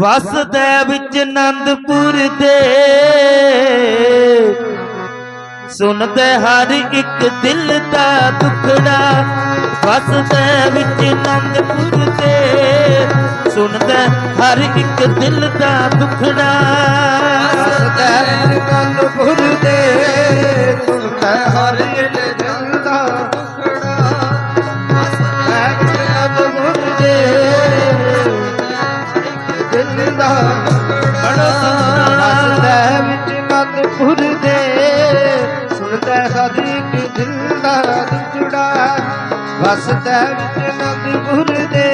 ਵਸਦਾ ਵਿੱਚ ਨੰਦਪੁਰ ਦੇ। ਸੁਣਦੇ ਹਰ ਇੱਕ ਦਿਲ ਦਾ ਦੁਖੜਾ। ਵਸਦਾ ਵਿੱਚ ਨੰਦਪੁਰ ਦੇ। ਸੁਣਦੇ ਹਰ ਇੱਕ ਦਿਲ ਦਾ ਦੁਖੜਾ। ਸਤਿ ਕੰਦਪੁਰ ਦੇ। ਸੁਣਦਾ ਹਰ ਵਸਦਾ ਵਿੱਚ ਕੰਦਪੁਰ ਦੇ।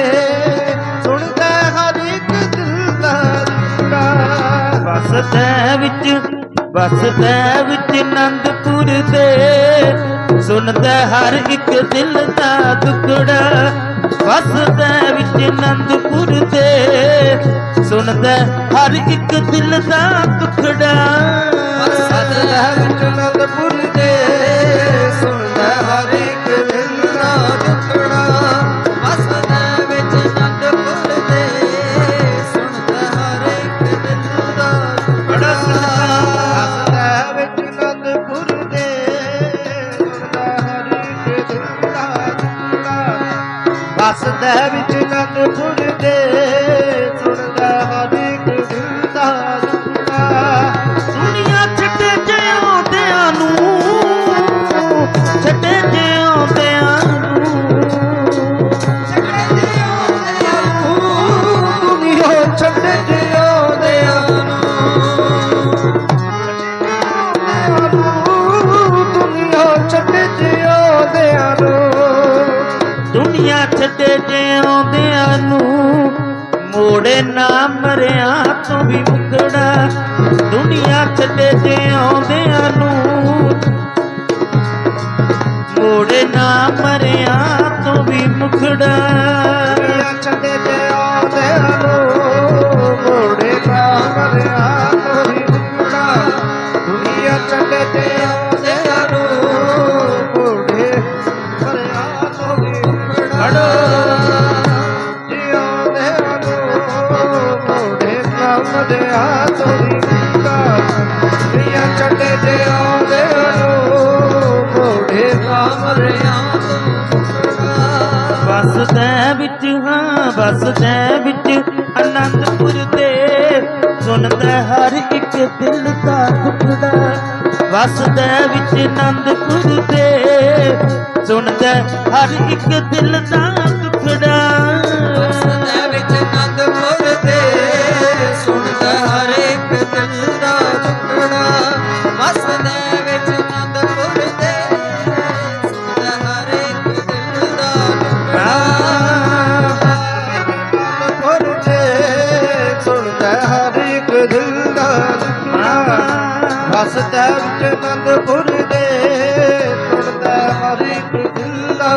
ਸੁਣਦਾ ਹਰ ਇੱਕ ਦਿਲ ਦਾ ਟੁਕੜਾ ਵਸਦਾ ਵਿੱਚ ਵਸਦਾ ਵਿੱਚ ਨੰਦਪੁਰ ਦੇ। ਸੁਣਦਾ ਹਰ ਇੱਕ ਦਿਲ ਦਾ ਦੁਖੜਾ ਵਸਦਾ ਵਿੱਚ ਨੰਦਪੁਰ ਦੇ। ਸੁਣਦਾ ਹਰ ਇੱਕ ਦਿਲ ਦਾ ਦੁਖੜਾ ਵਸਦਾ ਵਿੱਚ ਅਨੰਦਪੁਰ ਦੇ ਸੁਣਦਾ ਹਰ ਇੱਕ ਦਿਲ ਦਾ ਦੁਖੜਾ ਦੁਨੀਆ ਛੱਡੇ ਜਿਉਂਦਿਆਂ ਨੂੰ, ਛੱਡੇ ਜਿਉਂਦਿਆਂ ਨੂੰ। ਦੁਨੀਆ ਛੱਡ ਜਿਉਂਦਿਆਂ ਨੂੰ। ਦੁਨੀਆ ਛੱਡ ਜਿਉਂਦਿਆਂ ਨੂੰ। ਦੁਨੀਆ ਛੱਡੇ ਜਿਉਂਦਿਆਂ ਨੂੰ ਮੋੜੇ ਨਾ ਮਰਿਆ ਤੂੰ ਵੀ ਮੁਕੜਾ। ਦਿਆ ਤੋਰੀ ਮੁਕੜਾ ਦੁਨੀਆ ਛੱਡ ਜਿਉਂਦਿਆਂ ਨੂੰ ਮੋੜੇ ਕੰਮ ਦਿਆ ਵਸਦਾ ਵਿੱਚ ਹਾਂ ਵਸਦਾ ਵਿੱਚ ਆਨੰਦਪੁਰ ਦੇ। ਸੁਣਦਾ ਹਰ ਇੱਕ ਦਿਲ ਦਾ ਟੁਕੜਾ ਵਸਦਾ ਵਿੱਚ ਆਨੰਦਪੁਰ ਦੇ। ਸੁਣਦਾ ਹਰ ਇੱਕ ਦਿਲ ਦਾ ਟੁਕੜਾ ਵਸਦਾ ਵਿੱਚ ਅਨੰਦਪੁਰ ਦੇ ਸੁਣਦਾ ਹਰ ਇੱਕ ਦਿਲ ਦਾ ਟੁਕੜਾ ਵਸਦਾ ਵਿੱਚ ਅਨੰਦਪੁਰ ਦੇ ਸੁਣਦਾ ਹਰ ਇੱਕ ਦਿਲ ਦਾ